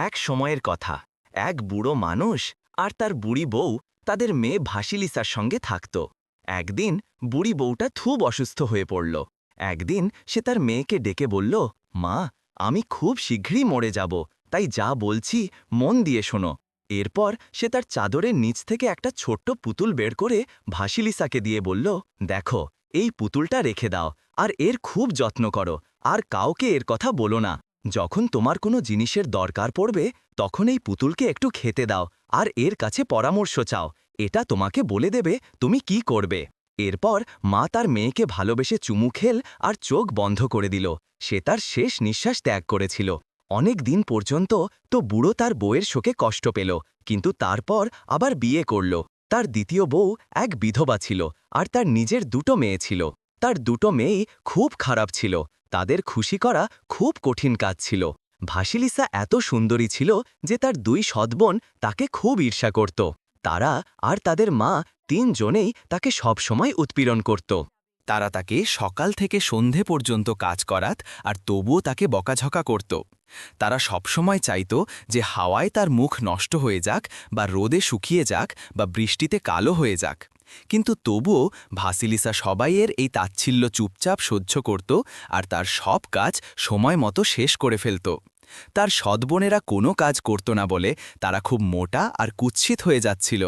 এক সময়ের কথা। এক বুড়ো মানুষ আর তার বুড়ি বউ তাদের মেয়ে ভাসিলিসার সঙ্গে থাকত। একদিন বুড়ি বউটা খুব অসুস্থ হয়ে পড়ল। একদিন সে তার মেয়েকে ডেকে বলল, মা, আমি খুব শীঘ্রই মরে যাব, তাই যা বলছি মন দিয়ে শোনো। এরপর সে তার চাদরের নিচ থেকে একটা ছোট্ট পুতুল বের করে ভাসিলিসাকে দিয়ে বলল, দেখো, এই পুতুলটা রেখে দাও, আর এর খুব যত্ন করো, আর কাউকে এর কথা বলো না। যখন তোমার কোনো জিনিসের দরকার পড়বে, তখন এই পুতুলকে একটু খেতে দাও আর এর কাছে পরামর্শ চাও। এটা তোমাকে বলে দেবে তুমি কি করবে। এরপর মা তার মেয়েকে ভালোবেসে চুমু খেল আর চোখ বন্ধ করে দিল। সে তার শেষ নিঃশ্বাস ত্যাগ করেছিল। অনেক দিন পর্যন্ত তো বুড়ো তার বউয়ের শোকে কষ্ট পেল, কিন্তু তারপর আবার বিয়ে করল। তার দ্বিতীয় বউ এক বিধবা ছিল আর তার নিজের দুটো মেয়ে ছিল। তার দুটো মেয়েই খুব খারাপ ছিল। তাদের খুশি করা খুব কঠিন কাজ ছিল। ভাসিলিসা এত সুন্দরী ছিল যে তার দুই সৎবোন তাকে খুব ঈর্ষা করত। তারা আর তাদের মা তিনজনেই তাকে সবসময় উৎপীড়ন করত। তারা তাকে সকাল থেকে সন্ধে পর্যন্ত কাজ করাত আর তবুও তাকে বকাঝকা করত। তারা সবসময় চাইত যে হাওয়ায় তার মুখ নষ্ট হয়ে যাক বা রোদে শুকিয়ে যাক বা বৃষ্টিতে কালো হয়ে যাক। কিন্তু তবুও ভাসিলিসা সবাইয়ের এই তাচ্ছিল্য চুপচাপ সহ্য করত আর তার সব কাজ সময় মতো শেষ করে ফেলত। তার সদ্বোনেরা কোনো কাজ করত না বলে তারা খুব মোটা আর কুৎসিত হয়ে যাচ্ছিল।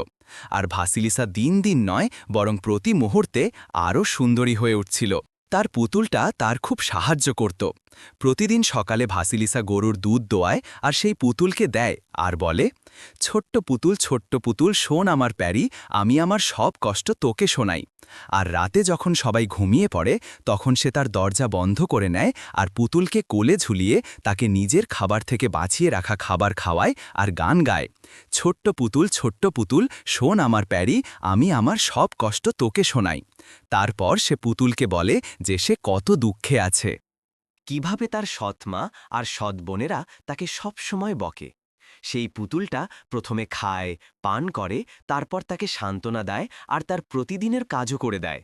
আর ভাসিলিসা দিন দিন নয়, বরং প্রতি মুহূর্তে আরও সুন্দরী হয়ে উঠছিল। তার পুতুলটা তার খুব সাহায্য করত। প্রতিদিন সকালে ভাসিলিসা গরুর দুধ দোয়ায় আর সেই পুতুলকে দেয় আর বলে, ছোট্ট পুতুল ছোট্ট পুতুল, শোন আমার প্যারি, আমি আমার সব কষ্ট তোকে শোনাই। আর রাতে যখন সবাই ঘুমিয়ে পড়ে, তখন সে তার দরজা বন্ধ করে নেয় আর পুতুলকে কোলে ঝুলিয়ে তাকে নিজের খাবার থেকে বাঁচিয়ে রাখা খাবার খাওয়ায় আর গান গায়। ছোট্ট পুতুল ছোট্ট পুতুল, শোন আমার প্যারি, আমি আমার সব কষ্ট তোকে শোনাই। তারপর সে পুতুলকে বলে যে সে কত দুঃখে আছে। কীভাবে তার সৎমা আর সৎ বোনেরা তাকে সবসময় বকে। সেই পুতুলটা প্রথমে খায়, পান করে, তারপর তাকে সান্ত্বনা দেয় আর তার প্রতিদিনের কাজও করে দেয়।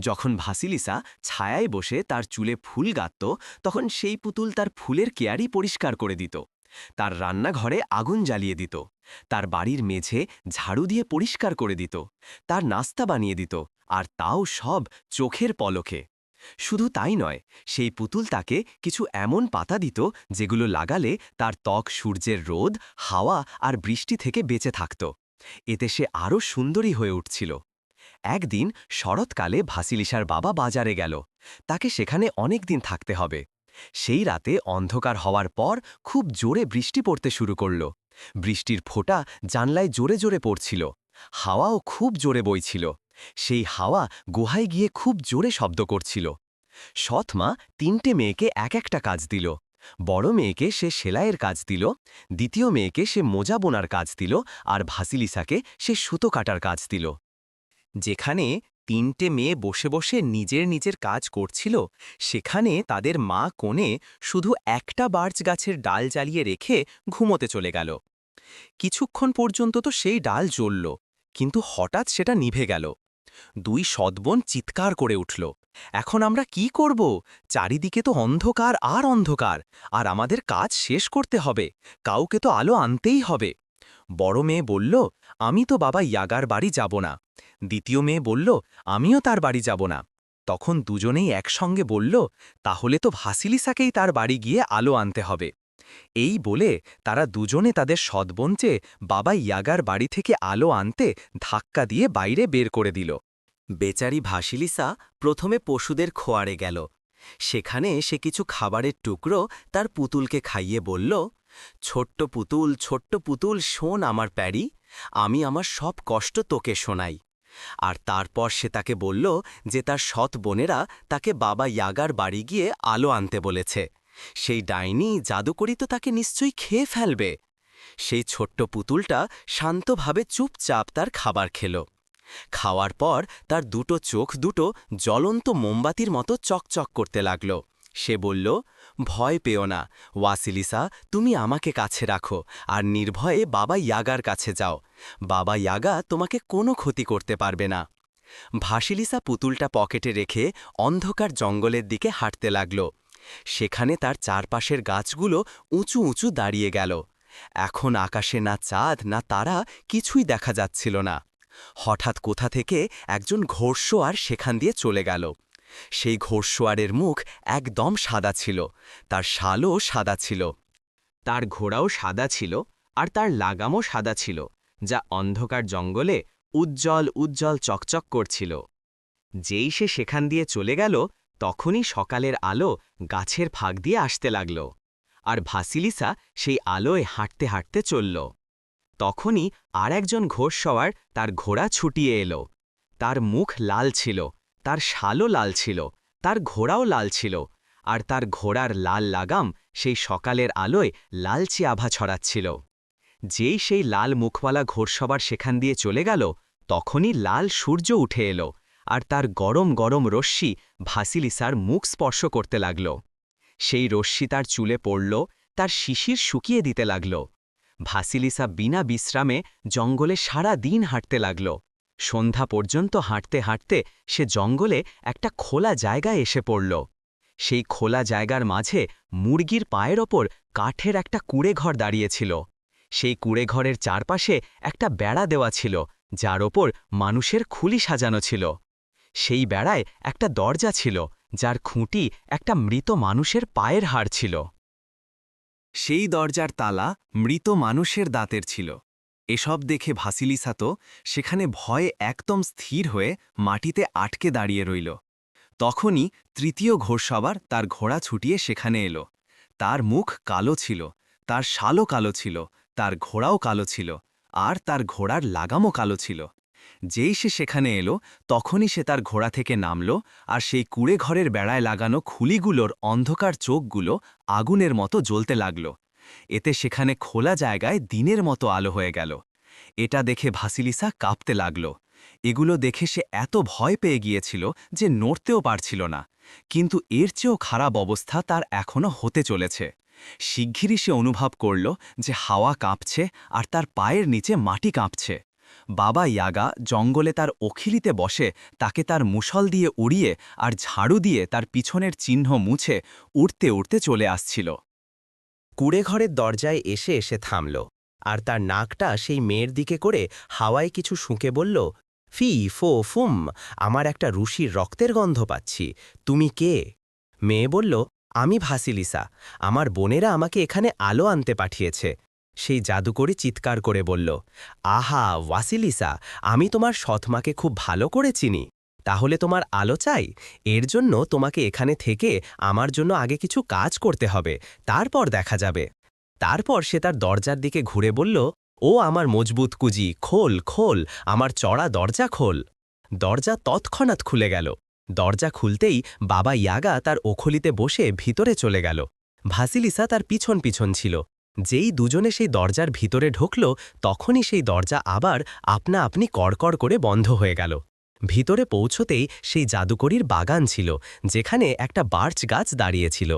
যখন ভাসিলিসা ছায়ায় বসে তার চুলে ফুল গাঁতত, তখন সেই পুতুল তার ফুলের কেয়ারি পরিষ্কার করে দিত। তার রান্নাঘরে আগুন জ্বালিয়ে দিত। তার বাড়ির মেঝে ঝাড়ু দিয়ে পরিষ্কার করে দিত। তার নাস্তা বানিয়ে দিত। আর তাও সব চোখের পলকে। শুধু তাই নয়, সেই পুতুল তাকে কিছু এমন পাতা দিত যেগুলো লাগালে তার ত্বক সূর্যের রোদ, হাওয়া আর বৃষ্টি থেকে বেঁচে থাকত। এতে সে আরও সুন্দরী হয়ে উঠছিল। একদিন শরৎকালে ভাসিলিসার বাবা বাজারে গেল। তাকে সেখানে অনেক দিন থাকতে হবে। সেই রাতে অন্ধকার হওয়ার পর খুব জোরে বৃষ্টি পড়তে শুরু করল। বৃষ্টির ফোঁটা জানলায় জোরে জোরে পড়ছিল। হাওয়াও খুব জোরে বইছিল। সেই হাওয়া গুহায় গিয়ে খুব জোরে শব্দ করছিল। সৎমা তিনটে মেয়েকে এক একটা কাজ দিল। বড় মেয়েকে সে সেলাইয়ের কাজ দিল, দ্বিতীয় মেয়েকে সে মোজা বোনার কাজ দিল আর ভাসিলিসাকে সে সুতো কাটার কাজ দিল। যেখানে তিনটে মেয়ে বসে বসে নিজের নিজের কাজ করছিল, সেখানে তাদের মা কোণে শুধু একটা বার্চ গাছের ডাল জ্বালিয়ে রেখে ঘুমোতে চলে গেল। কিছুক্ষণ পর্যন্ত তো সেই ডাল জ্বলল, কিন্তু হঠাৎ সেটা নিভে গেল। দুই সদ্বন চিৎকার করে উঠল, এখন আমরা কি করব? চারিদিকে তো অন্ধকার আর অন্ধকার, আর আমাদের কাজ শেষ করতে হবে, কাউকে তো আলো আনতেই হবে। বড় মেয়ে বলল, আমি তো বাবা ইয়াগার বাড়ি যাব না। দ্বিতীয় মেয়ে বলল, আমিও তার বাড়ি যাব না। তখন দুজনেই একসঙ্গে বলল, তাহলে তো ভাসিলিসাকেই তার বাড়ি গিয়ে আলো আনতে হবে। এই বলে তারা দুজনে তাদের সদ্বঞ্চে বাবা ইয়াগার বাড়ি থেকে আলো আনতে ধাক্কা দিয়ে বাইরে বের করে দিল। বেচারি ভাসিলিসা প্রথমে পশুদের খোয়ারে গেল। সেখানে সে কিছু খাবারের টুকরো তার পুতুলকে খাইয়ে বলল, ছোট্ট পুতুল ছোট্ট পুতুল, শোন আমার প্যারি, আমি আমার সব কষ্ট তোকে শোনাই। আর তারপর সে তাকে বলল যে তার সৎ বোনেরা তাকে বাবা ইয়াগার বাড়ি গিয়ে আলো আনতে বলেছে। সেই ডাইনি জাদুকরি তো তাকে নিশ্চয়ই খেয়ে ফেলবে। সেই ছোট্ট পুতুলটা শান্তভাবে চুপচাপ তার খাবার খেল। খাওয়ার পর তার দুটো চোখ দুটো জ্বলন্ত মোমবাতির মতো চকচক করতে লাগল। সে বলল, ভয় পেও না, ওয়াসিলিসা, তুমি আমাকে কাছে রাখো, আর নির্ভয়ে বাবা ইয়াগার কাছে যাও। বাবা ইয়াগা তোমাকে কোনো ক্ষতি করতে পারবে না। ভাসিলিসা পুতুলটা পকেটে রেখে অন্ধকার জঙ্গলের দিকে হাঁটতে লাগল। সেখানে তার চারপাশের গাছগুলো উঁচু উঁচু দাঁড়িয়ে গেল। এখন আকাশে না চাঁদ, না তারা, কিছুই দেখা যাচ্ছিল না। হঠাৎ কোথা থেকে একজন ঘোড়শোয়ার সেখান দিয়ে চলে গেল। সেই ঘোড়শোয়ারের মুখ একদম সাদা ছিল, তার শালও সাদা ছিল। তার ঘোড়াও সাদা ছিল আর তার লাগামও সাদা ছিল, যা অন্ধকার জঙ্গলে উজ্জ্বল উজ্জ্বল চকচক করছিল। যেই সে সেখান দিয়ে চলে গেল তখনই সকালের আলো গাছের ফাঁক দিয়ে আসতে লাগল আর ভাসিলিসা সেই আলোয় হাঁটতে হাঁটতে চলল। তখনই আর একজন ঘোড়সওয়ার তার ঘোড়া ছুটিয়ে এলো। তার মুখ লাল ছিল, তার শালও লাল ছিল, তার ঘোড়াও লাল ছিল আর তার ঘোড়ার লাল লাগাম সেই সকালের আলোয় লালচে আভা ছড়াচ্ছিল। যেই সেই লাল মুখওয়ালা ঘোড়সবার সেখান দিয়ে চলে গেল, তখনই লাল সূর্য উঠে এলো আর তার গরম গরম রশ্মি ভাসিলিসার মুখ স্পর্শ করতে লাগল। সেই রশ্মি তার চুলে পড়ল, তার শিশির শুকিয়ে দিতে লাগল। ভাসিলিসা বিনা বিশ্রামে জঙ্গলে সারা দিন হাঁটতে লাগল। সন্ধ্যা পর্যন্ত হাঁটতে হাঁটতে সে জঙ্গলে একটা খোলা জায়গায় এসে পড়ল। সেই খোলা জায়গার মাঝে মুরগির পায়ের ওপর কাঠের একটা কুড়েঘর দাঁড়িয়েছিল সেই কুড়েঘরের চারপাশে একটা বেড়া দেওয়া ছিল, যার ওপর মানুষের খুলি সাজানো ছিল। সেই বেড়ায় একটা দরজা ছিল, যার খুঁটি একটা মৃত মানুষের পায়ের হাড় ছিল। সেই দরজার তালা মৃত মানুষের দাঁতের ছিল। এসব দেখে ভাসিলিসা তো সেখানে ভয়ে একদম স্থির হয়ে মাটিতে আটকে দাঁড়িয়ে রইল। তখনই তৃতীয় ঘোড়সবার তার ঘোড়া ছুটিয়ে সেখানে এলো। তার মুখ কালো ছিল, তার শালও কালো ছিল, তার ঘোড়াও কালো ছিল, আর তার ঘোড়ার লাগামও কালো ছিল। যেই সে সেখানে এলো, তখনই সে তার ঘোড়া থেকে নামল আর সেই কুড়ে ঘরের বেড়ায় লাগানো খুলিগুলোর অন্ধকার চোখগুলো আগুনের মতো জ্বলতে লাগল। এতে সেখানে খোলা জায়গায় দিনের মতো আলো হয়ে গেল। এটা দেখে ভাসিলিসা কাঁপতে লাগল। এগুলো দেখে সে এত ভয় পেয়ে গিয়েছিল যে নড়তেও পারছিল না। কিন্তু এর চেয়েও খারাপ অবস্থা তার এখনও হতে চলেছে। শিগগিরই সে অনুভব করল যে হাওয়া কাঁপছে আর তার পায়ের নিচে মাটি কাঁপছে। বাবা ইয়াগা জঙ্গলে তার অখিলিতে বসে, তাকে তার মুসল দিয়ে উড়িয়ে আর ঝাড়ু দিয়ে তার পিছনের চিহ্ন মুছে উড়তে উড়তে চলে আসছিল। কুড়েঘরের দরজায় এসে এসে থামল আর তার নাকটা সেই মেয়ের দিকে করে হাওয়ায় কিছু শুঁকে বলল, ফি ফো ফুম, আমার একটা রুশির রক্তের গন্ধ পাচ্ছি, তুমি কে? মেয়ে বলল, আমি ভাসিলিসা, আমার বোনেরা আমাকে এখানে আলো আনতে পাঠিয়েছে সেই জাদুকরি চিৎকার করে বলল, আহা, ওয়াসিলিসা, আমি তোমার সৎমাকে খুব ভালো করে চিনি। তাহলে তোমার আলো চাই? এর জন্য তোমাকে এখানে থেকে আমার জন্য আগে কিছু কাজ করতে হবে, তারপর দেখা যাবে। তারপর সে তার দরজার দিকে ঘুরে বলল, ও আমার মজবুত কুজি, খোল খোল, আমার চড়া দরজা খোল। দরজা তৎক্ষণাৎ খুলে গেল। দরজা খুলতেই বাবা ইয়াগা তার ওখলিতে বসে ভিতরে চলে গেল। ভাসিলিসা তার পিছন পিছন ছিল। যেই দুজনে সেই দরজার ভিতরে ঢুকল, তখনই সেই দরজা আবার আপনা আপনি কড়কড় করে বন্ধ হয়ে গেল। ভিতরে পৌঁছতেই সেই জাদুকরির বাগান ছিল, যেখানে একটা বার্চ গাছ দাঁড়িয়েছিল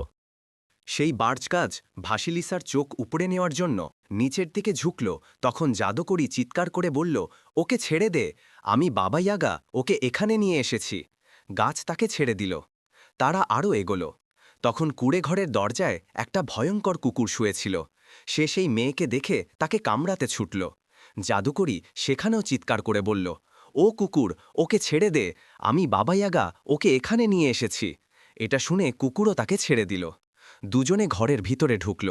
সেই বার্চ গাছ ভাসিলিসার চোখ উপড়ে নেওয়ার জন্য নিচের দিকে ঝুঁকল, তখন জাদুকরি চিৎকার করে বলল, ওকে ছেড়ে দে, আমি বাবা ইয়াগা, ওকে এখানে নিয়ে এসেছি। গাছ তাকে ছেড়ে দিল। তারা আরও এগোল। তখন কুড়ে ঘরের দরজায় একটা ভয়ঙ্কর কুকুর শুয়েছিল। সে সেই মেয়েকে দেখে তাকে কামড়াতে ছুটল। জাদুকরি সেখানেও চিৎকার করে বলল, ও কুকুর, ওকে ছেড়ে দে, আমি বাবাইয়াগা, ওকে এখানে নিয়ে এসেছি। এটা শুনে কুকুরও তাকে ছেড়ে দিল। দুজনে ঘরের ভিতরে ঢুকল।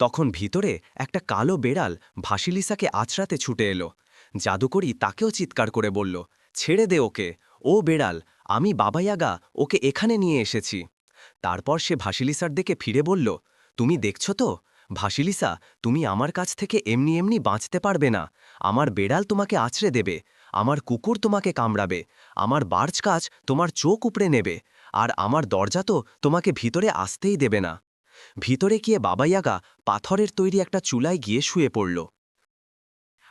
তখন ভিতরে একটা কালো বেড়াল ভাসিলিসাকে আছড়াতে ছুটে এলো। জাদুকরি তাকেও চিৎকার করে বলল, ছেড়ে দে ওকে। ও বেড়াল, আমি বাবাইয়াগা, ওকে এখানে নিয়ে এসেছি। তারপর সে ভাসিলিসার দিকে ফিরে বলল, তুমি দেখছ তো? ভাসিলিসা তুমি আমার কাছ থেকে এমনি এমনি বাঁচতে পারবে না। আমার বেড়াল তোমাকে আছড়ে দেবে, আমার কুকুর তোমাকে কামড়াবে, আমার বার্চ কাজ তোমার চোখ উপড়ে নেবে, আর আমার দরজা তো তোমাকে ভিতরে আসতেই দেবে না। ভিতরে গিয়ে বাবাইয়াগা পাথরের তৈরি একটা চুলায় গিয়ে শুয়ে পড়ল।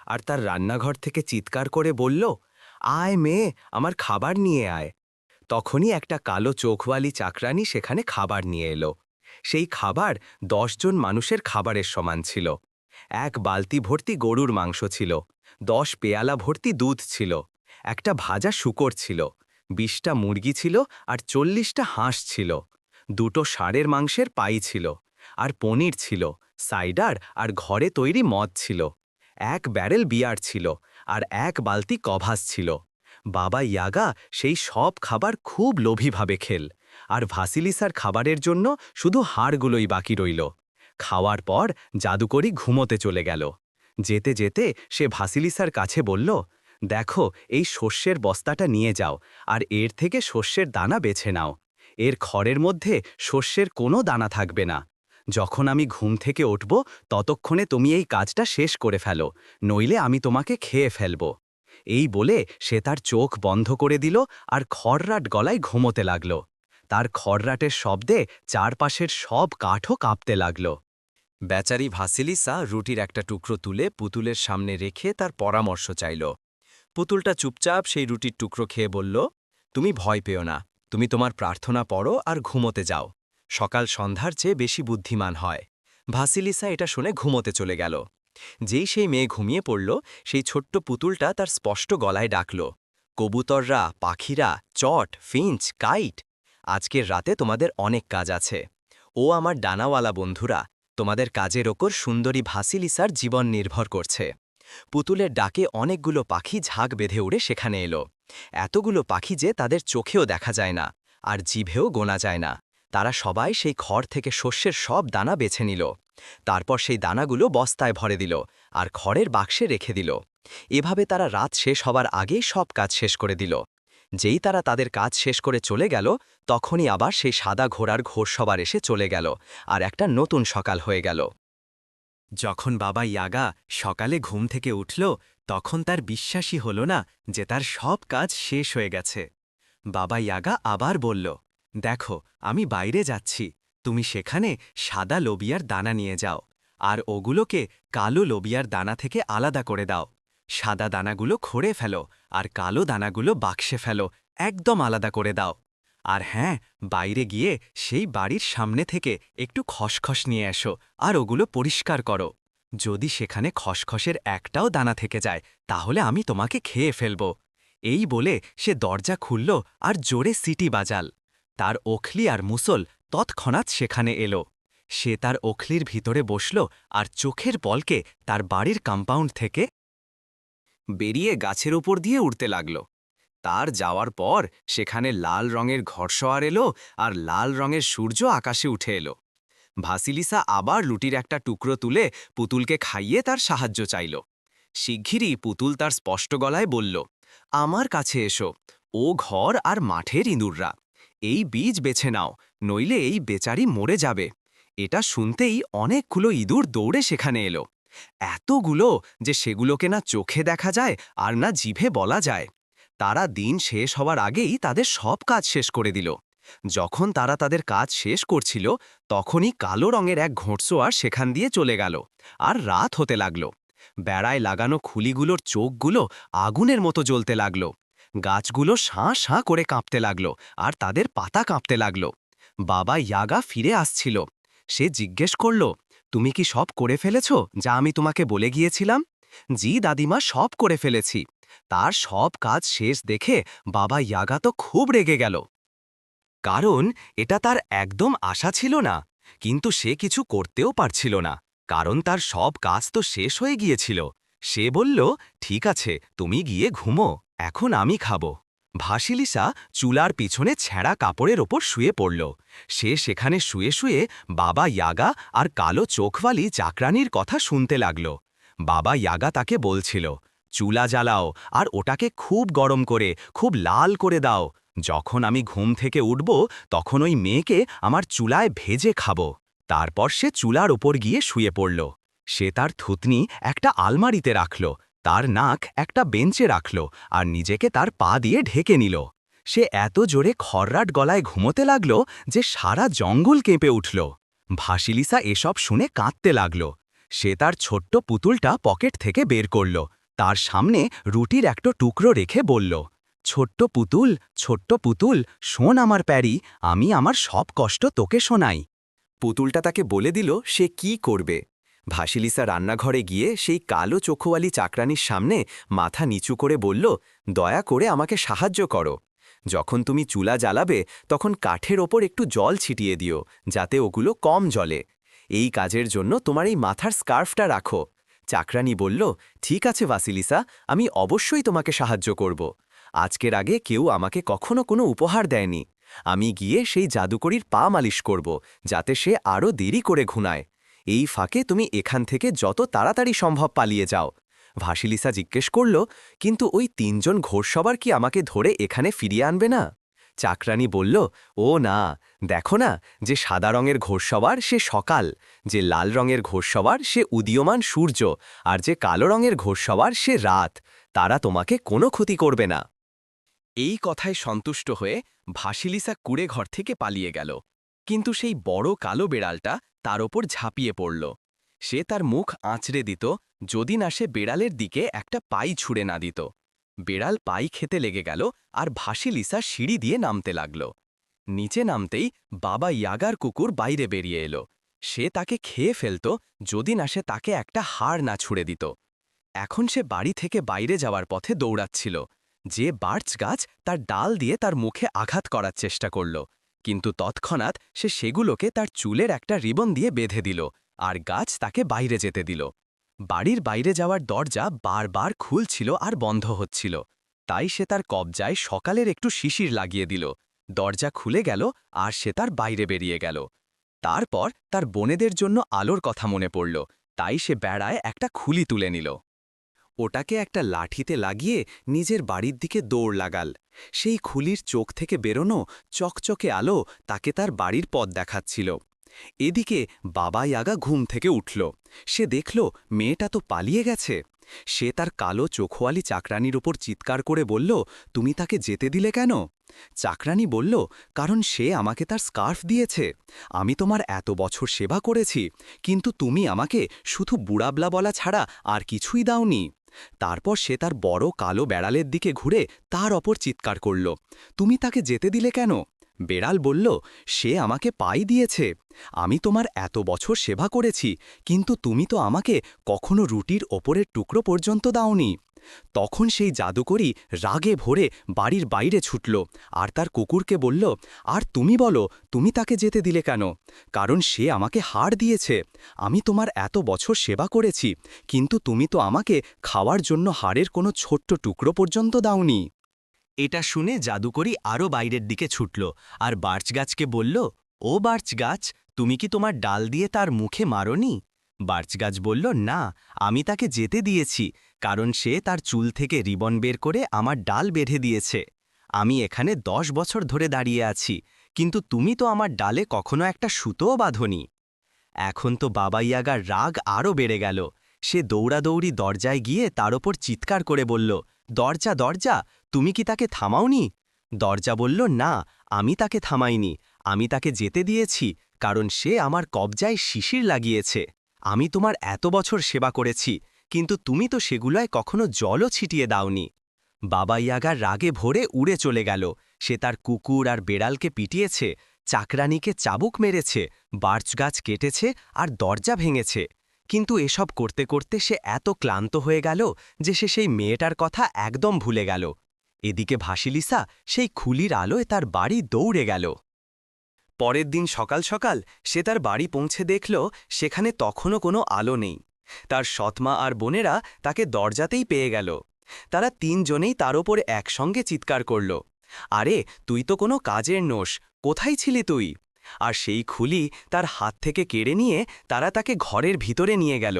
আর তার রান্নাঘর থেকে চিৎকার করে বলল, আয় মেয়ে, আমার খাবার নিয়ে আয়। তখনই একটা কালো চোখওয়ালি চাকরানি সেখানে খাবার নিয়ে এলো। সেই খাবার দশজন মানুষের খাবারের সমান ছিল। এক বালতি ভর্তি গরুর মাংস ছিল, দশ পেয়ালা ভর্তি দুধ ছিল, একটা ভাজা শুকর ছিল, বিশটা মুরগি ছিল আর চল্লিশটা হাঁস ছিল, দুটো ষাঁড়ের মাংসের পাই ছিল আর পনির ছিল, সাইডার আর ঘরে তৈরি মদ ছিল, এক ব্যারেল বিয়ার ছিল আর এক বালতি কভাস ছিল। বাবা ইয়াগা সেই সব খাবার খুব লোভীভাবে খেল আর ভাসিলিসার খাবারের জন্য শুধু হাড়গুলোই বাকি রইল। খাওয়ার পর জাদুকরি ঘুমোতে চলে গেল। যেতে যেতে সে ভাসিলিসার কাছে বলল, দেখো, এই শস্যের বস্তাটা নিয়ে যাও, আর এর থেকে শস্যের দানা বেছে নাও। এর খড়ের মধ্যে শস্যের কোনো দানা থাকবে না। যখন আমি ঘুম থেকে উঠব, ততক্ষণে তুমি এই কাজটা শেষ করে ফেলো, নইলে আমি তোমাকে খেয়ে ফেলব। এই বলে সে তার চোখ বন্ধ করে দিল আর খড়রাট গলায় ঘুমোতে লাগল। তার খড়রাটের শব্দে চারপাশের সব কাঠও কাঁপতে লাগল। বেচারি ভাসিলিসা রুটির একটা টুকরো তুলে পুতুলের সামনে রেখে তার পরামর্শ চাইল। পুতুলটা চুপচাপ সেই রুটির টুকরো খেয়ে বলল, তুমি ভয় পেও না, তুমি তোমার প্রার্থনা পড়ো আর ঘুমোতে যাও। সকাল সন্ধ্যার চেয়ে বেশি বুদ্ধিমান হয়। ভাসিলিসা এটা শুনে ঘুমোতে চলে গেল। যেই সেই মেয়ে ঘুমিয়ে পড়ল, সেই ছোট্ট পুতুলটা তার স্পষ্ট গলায় ডাকল, কবুতররা, পাখিরা, চট, ফিঞ্চ, কাইট আজকের রাতে তোমাদের অনেক কাজ আছে। ও আমার ডানাওয়ালা বন্ধুরা, তোমাদের কাজের ওপর সুন্দরী ভাসিলিসার জীবন নির্ভর করছে। পুতুলের ডাকে অনেকগুলো পাখি ঝাঁক বেঁধে উড়ে সেখানে এলো। এতগুলো পাখি যে তাদের চোখেও দেখা যায় না, আর জিভেও গোনা যায় না। তারা সবাই সেই খড় থেকে শস্যের সব দানা বেছে নিল। তারপর সেই দানাগুলো বস্তায় ভরে দিল আর খড়ের বাক্সে রেখে দিল। এভাবে তারা রাত শেষ হবার আগেই সব কাজ শেষ করে দিল। যেই তারা তাদের কাজ শেষ করে চলে গেল, তখনই আবার সেই সাদা ঘোড়ার ঘোষসবার এসে চলে গেল আর একটা নতুন সকাল হয়ে গেল। যখন বাবা ইয়াগা সকালে ঘুম থেকে উঠল, তখন তার বিশ্বাসই হল না যে তার সব কাজ শেষ হয়ে গেছে। বাবা ইয়াগা আবার বলল, দেখো, আমি বাইরে যাচ্ছি। তুমি সেখানে সাদা লোবিয়ার দানা নিয়ে যাও, আর ওগুলোকে কালো লোবিয়ার দানা থেকে আলাদা করে দাও। সাদা দানাগুলো খড়ে ফেলো আর কালো দানাগুলো বাক্সে ফেলো, একদম আলাদা করে দাও। আর হ্যাঁ বাইরে গিয়ে সেই বাড়ির সামনে থেকে একটু খসখস নিয়ে এসো আর ওগুলো পরিষ্কার করো। যদি সেখানে খসখসের একটাও দানা থেকে যায়, তাহলে আমি তোমাকে খেয়ে ফেলব। এই বলে সে দরজা খুলল আর জোরে সিটি বাজাল। তার ওখলি আর মুসল তৎক্ষণাৎ সেখানে এলো। সে তার ওখলির ভিতরে বসল আর চোখের বলকে তার বাড়ির কম্পাউন্ড থেকে বেরিয়ে গাছের ওপর দিয়ে উড়তে লাগল। তার যাওয়ার পর সেখানে লাল রঙের ঘরসোয়ার এলো আর লাল রঙের সূর্য আকাশে উঠে এলো। ভাসিলিসা আবার লুটির একটা টুকরো তুলে পুতুলকে খাইয়ে তার সাহায্য চাইল। শিগগিরই পুতুল তার স্পষ্ট গলায় বলল, আমার কাছে এসো, ও ঘর আর মাঠের ইঁদুররা। এই বীজ বেছে নাও, নইলে এই বেচারি মরে যাবে। এটা শুনতেই অনেকগুলো ইঁদুর দৌড়ে সেখানে এলো। এতগুলো যে সেগুলোকে না চোখে দেখা যায় আর না জিভে বলা যায়। তারা দিন শেষ হওয়ার আগেই তাদের সব কাজ শেষ করে দিল। যখন তারা তাদের কাজ শেষ করছিল, তখনই কালো রঙের এক ঘোড়সোয়ার সেখান দিয়ে চলে গেল আর রাত হতে লাগল। বেড়ায় লাগানো খুলিগুলোর চোখগুলো আগুনের মতো জ্বলতে লাগল। গাছগুলো শাঁ শাঁ করে কাঁপতে লাগল আর তাদের পাতা কাঁপতে লাগল। বাবা ইয়াগা ফিরে আসছিল। সে জিজ্ঞেস করল তুমি কি সব করে ফেলেছ যা আমি তোমাকে বলে গিয়েছিলাম? জি, দাদিমা, সব করে ফেলেছি। তার সব কাজ শেষ দেখে বাবা ইয়াগা তো খুব রেগে গেল। কারণ এটা তার একদম আশা ছিল না, কিন্তু সে কিছু করতেও পারছিল না, কারণ তার সব কাজ তো শেষ হয়ে গিয়েছিল। সে বলল, ঠিক আছে, তুমি গিয়ে ঘুমো, এখন আমি খাব। ভাসিলিসা চুলার পিছনে ছেঁড়া কাপড়ের ওপর শুয়ে পড়ল। সে সেখানে শুয়ে শুয়ে বাবা ইয়াগা আর কালো চোখওয়ালি চাকরানির কথা শুনতে লাগল। বাবা ইয়াগা তাকে বলছিল, চুলা জ্বালাও আর ওটাকে খুব গরম করে, খুব লাল করে দাও। যখন আমি ঘুম থেকে উঠব, তখন ওই মেয়েকে আমার চুলায় ভেজে খাব। তারপর সে চুলার ওপর গিয়ে শুয়ে পড়ল। সে তার থুতনি একটা আলমারিতে রাখল। তার নাক একটা বেঞ্চে রাখল আর নিজেকে তার পা দিয়ে ঢেকে নিল। সে এত জোরে খর্রাট গলায় ঘুমোতে লাগল যে সারা জঙ্গল কেঁপে উঠল। ভাসিলিসা এসব শুনে কাঁদতে লাগল। সে তার ছোট্ট পুতুলটা পকেট থেকে বের করল। তার সামনে রুটির একটা টুকরো রেখে বলল, ছোট্ট পুতুল ছোট্ট পুতুল, শোন আমার প্যারি, আমি আমার সব কষ্ট তোকে শোনাই। পুতুলটা তাকে বলে দিল সে কি করবে। ভাসিলিসা রান্নাঘরে গিয়ে সেই কালো চোখোয়ালি চাকরানির সামনে মাথা নিচু করে বলল, দয়া করে আমাকে সাহায্য করো। যখন তুমি চুলা জ্বালাবে, তখন কাঠের ওপর একটু জল ছিটিয়ে দিও, যাতে ওগুলো কম জলে এই কাজের জন্য তোমার এই মাথার স্কার্ফটা রাখো। চাকরানি বলল, ঠিক আছে ভাসিলিসা, আমি অবশ্যই তোমাকে সাহায্য করব। আজকের আগে কেউ আমাকে কখনো কোনো উপহার দেয়নি। আমি গিয়ে সেই জাদুকরির পা মালিশ করব, যাতে সে আরও দেরি করে ঘুনায় এই ফাঁকে তুমি এখান থেকে যত তাড়াতাড়ি সম্ভব পালিয়ে যাও। ভাসিলিসা জিজ্ঞেস করল, কিন্তু ওই তিনজন ঘোষসবার কি আমাকে ধরে এখানে ফিরিয়ে আনবে না? চাকরানি বলল, ও না, দেখো না, যে সাদা রঙের ঘোষসবার সে সকাল, যে লাল রঙের ঘোষসবার সে উদীয়মান সূর্য, আর যে কালো রঙের ঘোষসবার সে রাত, তারা তোমাকে কোনো ক্ষতি করবে না। এই কথায় সন্তুষ্ট হয়ে ভাসিলিসা কুড়ে ঘর থেকে পালিয়ে গেল। কিন্তু সেই বড় কালো বেড়ালটা তার ওপর ঝাঁপিয়ে পড়ল। সে তার মুখ আঁচড়ে দিত, যদি না সে বেড়ালের দিকে একটা পাই ছুঁড়ে না দিত। বেড়াল পাই খেতে লেগে গেল আর ভাসিলিসা সিঁড়ি দিয়ে নামতে লাগল। নিচে নামতেই বাবা ইয়াগার কুকুর বাইরে বেরিয়ে এলো। সে তাকে খেয়ে ফেলত, যদি না সে তাকে একটা হাড় না ছুঁড়ে দিত। এখন সে বাড়ি থেকে বাইরে যাওয়ার পথে দৌড়াচ্ছিল। যে বার্চ গাছ তার ডাল দিয়ে তার মুখে আঘাত করার চেষ্টা করল। কিন্তু তৎক্ষণাৎ সে সেগুলোকে তার চুলের একটা রিবন দিয়ে বেঁধে দিল আর গাছ তাকে বাইরে যেতে দিল। বাড়ির বাইরে যাওয়ার দরজা বারবার খুলছিল আর বন্ধ হচ্ছিল। তাই সে তার কবজায় সকালের একটু শিশির লাগিয়ে দিল। দরজা খুলে গেল আর সে তার বাইরে বেরিয়ে গেল। তারপর তার বোনেদের জন্য আলোর কথা মনে পড়ল। তাই সে বেড়ায় একটা খুলি তুলে নিল। ওটাকে একটা লাঠিতে লাগিয়ে নিজের বাড়ির দিকে দৌড় লাগাল। সেই খুলির চোখ থেকে বেরোনো চকচকে আলো তাকে তার বাড়ির পথ দেখাচ্ছিল। এদিকে বাবা ইয়াগা ঘুম থেকে উঠল। সে দেখল, মেয়েটা তো পালিয়ে গেছে। সে তার কালো চোখওয়ালি চাকরানির ওপর চিৎকার করে বলল, তুমি তাকে যেতে দিলে কেন? চাকরানি বলল, কারণ সে আমাকে তার স্কার্ফ দিয়েছে। আমি তোমার এত বছর সেবা করেছি, কিন্তু তুমি আমাকে শুধু বুড়াবলা বলা ছাড়া আর কিছুই দাওনি। তারপর সে তার বড় কালো বেড়ালের দিকে ঘুরে তার অপর চিৎকার করল, তুমি তাকে যেতে দিলে কেন? বেড়াল বলল, সে আমাকে পাই দিয়েছে। আমি তোমার এত বছর সেবা করেছি, কিন্তু তুমি তো আমাকে কখনো রুটির ওপরের টুকরো পর্যন্ত দাওনি। তখন সেই জাদুকরি রাগে ভরে বাড়ির বাইরে ছুটল, আর তার কুকুরকে বলল, আর তুমি বলো, তুমি তাকে যেতে দিলে কেন? কারণ সে আমাকে হাড় দিয়েছে। আমি তোমার এত বছর সেবা করেছি, কিন্তু তুমি তো আমাকে খাওয়ার জন্য হাড়ের কোনো ছোট্ট টুকরো পর্যন্ত দাওনি। এটা শুনে জাদুকরি আরও বাইরের দিকে ছুটল আর বার্চ গাছকে বলল, ও বার্চ গাছ তুমি কি তোমার ডাল দিয়ে তার মুখে মারনি? বার্চ গাছ বলল, না, আমি তাকে যেতে দিয়েছি, কারণ সে তার চুল থেকে রিবন বের করে আমার ডাল বেঁধে দিয়েছে। আমি এখানে দশ বছর ধরে দাঁড়িয়ে আছি, কিন্তু তুমি তো আমার ডালে কখনো একটা সুতোও বাঁধনি। এখন তো বাবা ইয়াগার রাগ আরও বেড়ে গেল। সে দৌড়াদৌড়ি দরজায় গিয়ে তার ওপর চিৎকার করে বলল, দরজা দরজা তুমি কি তাকে থামাওনি? দরজা বলল, না, আমি তাকে থামাইনি। আমি তাকে যেতে দিয়েছি, কারণ সে আমার কবজায় শিশির লাগিয়েছে। আমি তোমার এত বছর সেবা করেছি, কিন্তু তুমি তো সেগুলোয় কখনো জলও ছিটিয়ে দাওনি। বাবা ইয়াগার রাগে ভরে উড়ে চলে গেল। সে তার কুকুর আর বেড়ালকে পিটিয়েছে, চাকরানিকে চাবুক মেরেছে, বার্চ গাছ কেটেছে আর দরজা ভেঙেছে। কিন্তু এসব করতে করতে সে এত ক্লান্ত হয়ে গেল যে সে সেই মেয়েটার কথা একদম ভুলে গেল। এদিকে ভাসিলিসা সেই খুলির আলোয় তার বাড়ি দৌড়ে গেল। পরের দিন সকাল সকাল সে তার বাড়ি পৌঁছে দেখল সেখানে তখনও কোনো আলো নেই। তার সৎমা আর বোনেরা তাকে দরজাতেই পেয়ে গেল। তারা তিনজনেই তার ওপর একসঙ্গে চিৎকার করল, আরে, তুই তো কোনো কাজের নোস কোথায় ছিলি তুই? আর সেই খুলি তার হাত থেকে কেড়ে নিয়ে তারা তাকে ঘরের ভিতরে নিয়ে গেল।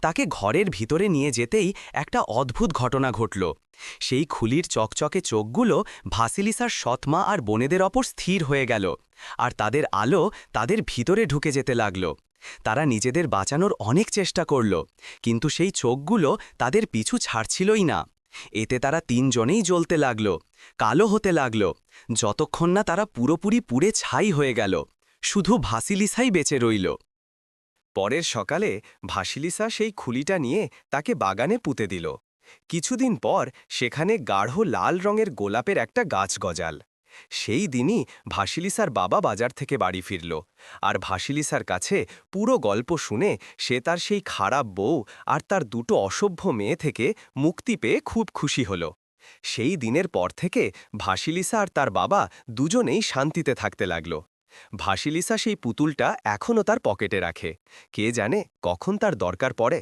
তাকে ঘরের ভিতরে নিয়ে যেতেই একটা অদ্ভুত ঘটনা ঘটল। সেই খুলির চকচকে চোখগুলো ভাসিলিসার সৎমা আর বোনেদের অপর স্থির হয়ে গেল, আর তাদের আলো তাদের ভিতরে ঢুকে যেতে লাগল। তারা নিজেদের বাঁচানোর অনেক চেষ্টা করল, কিন্তু সেই চোখগুলো তাদের পিছু ছাড়ছিলই না। এতে তারা তিনজনেই জ্বলতে লাগল, কালো হতে লাগল, যতক্ষণ না তারা পুরোপুরি পুড়ে ছাই হয়ে গেল, শুধু ভাসিলিসাই বেঁচে রইল। পরের সকালে ভাসিলিসা সেই খুলিটা নিয়ে তাকে বাগানে পুঁতে দিল। কিছুদিন পর সেখানে গাঢ় লাল রঙের গোলাপের একটা গাছ গজাল। সেই দিনই ভাসিলিসার বাবা বাজার থেকে বাড়ি ফিরল আর ভাসিলিসার কাছে পুরো গল্প শুনে সে তার সেই খারাপ বউ আর তার দুটো অসভ্য মেয়ে থেকে মুক্তি পেয়ে খুব খুশি হল। সেই দিনের পর থেকে ভাসিলিসা আর তার বাবা দুজনেই শান্তিতে থাকতে লাগল। ভাসিলিসা সেই পুতুলটা এখনও তার পকেটে রাখে। কে জানে কখন তার দরকার পড়ে?